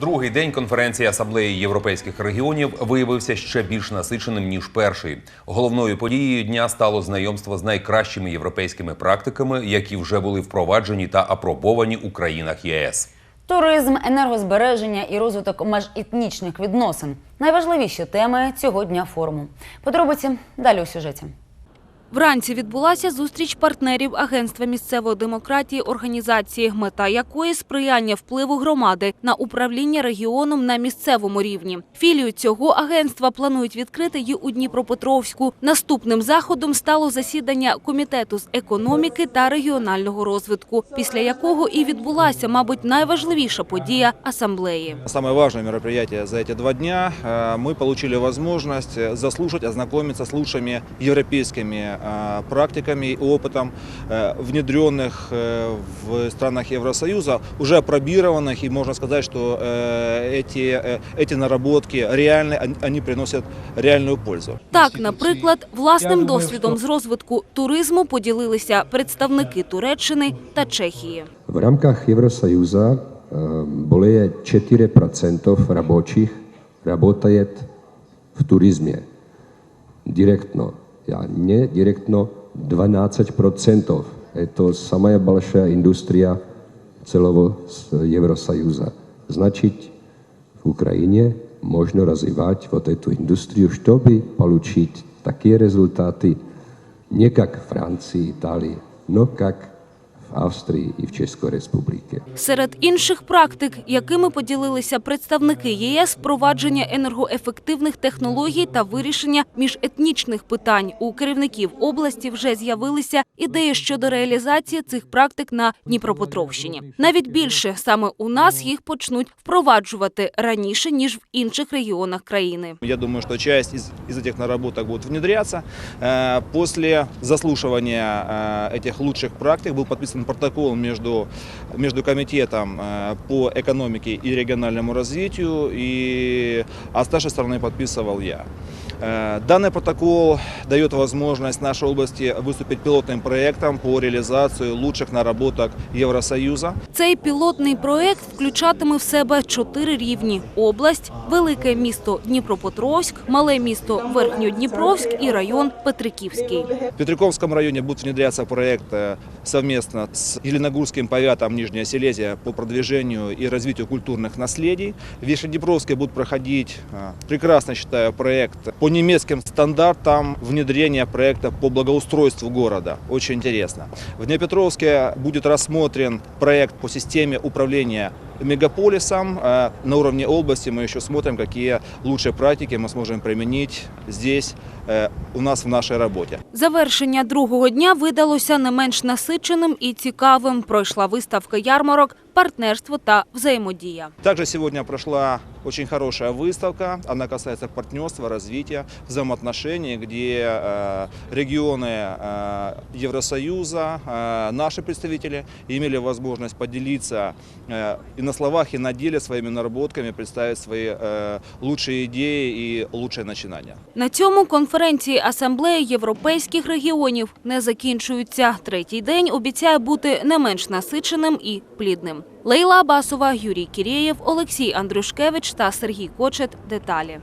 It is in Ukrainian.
Другий день конференції асамблеї європейських регіонів виявився ще більш насиченим ніж перший. Головною подією дня стало знайомство з найкращими європейськими практиками, які вже були впроваджені та апробовані у країнах ЄС. Туризм, енергозбереження і розвиток межетнічних відносин найважливіші теми цього дня форуму. Подробиці далі у сюжеті. Вранці відбулася зустріч партнерів Агентства місцевої демократії організації, мета якої сприяння впливу громади на управління регіоном на місцевому рівні. Філію цього агентства планують відкрити й у Дніпропетровську. Наступним заходом стало засідання комітету з економіки та регіонального розвитку, після якого і відбулася, мабуть, найважливіша подія асамблеї. Самое важное мероприятие за эти два дня. Э, Мы получили возможность э, заслушать, ознакомиться с лучшими европейскими э, практиками и опытом, э, внедренных э, в странах Евросоюза, уже опробированных, и можно сказать, что э, эти, э, эти наработки реальны, они- они приносят реальную пользу. Так, наприклад, власним досвідом з розвитку туризму поділилися представники Туреччини та Чехії. V rámkách Евросоюза э, более 4% рабочих работает в туризме. Директно. Я не директно 12%. Это самая большая индустрия целого с- Евросоюза. Значит, в Украине можно развивать вот эту индустрию, чтобы получить такие результаты не как в Франции, Италии, но как в Австрии и в České республике. Серед інших практик, якими поділилися представники ЄС, впровадження енергоефективних технологій та вирішення міжетнічних питань. У керівників області вже з'явилися ідеї щодо реалізації цих практик на Дніпропетровщині. Навіть більше саме у нас їх почнуть впроваджувати раніше ніж в інших регіонах країни. Я думаю, что часть из, из этих наработок будет внедряться. Э, После заслушивания э, этих лучших практик был подписан протокол между, между комитетом э, по экономике и региональному развитию, и, а с нашей стороны подписывал я. Э, Данный протокол дает возможность нашей области выступить пилотным проектом по реализации лучших наработок Евросоюза. Цей пілотний проект включатиме в себе чотири рівні: область, велике місто Дніпропетровськ, мале місто Верхньодніпровськ і район Петриківський. В Петриковском районе будет внедряться проект э, совместно с Еленогорским повятом Нижняя Силезия по продвижению и развитию культурных наследий. В Вишнеднепровске будет проходить, э, прекрасно считаю, проект по немецким стандартам внедрения проекта по благоустройству города. Очень интересно. В Днепропетровске будет рассмотрен проект по системе управления мегаполисом. Э, На уровне области мы еще смотрим, какие лучшие практики мы сможем применить здесь, э, у нас в нашей работе. Завершення другого дня видалося не менш насиченим і цікавим. Пройшла виставка ярмарок, партнерство та взаємодія. Также сегодня прошла очень хорошая выставка. Она касается партнерства, развития, взаимоотношений, где э, регионы э, Евросоюза, э, наши представители имели возможность поделиться э, и на словах, и на деле своими наработками, представить свои э, лучшие идеи и лучшие начинания. На цьому конференції асамблеї європейських регіонів не закінчуються. Третій день обіцяє бути не менш насиченим і плідним. Лейла Абасова, Юрій Кірєєв, Олексій Андрюшкевич та Сергій Кочет. Деталі.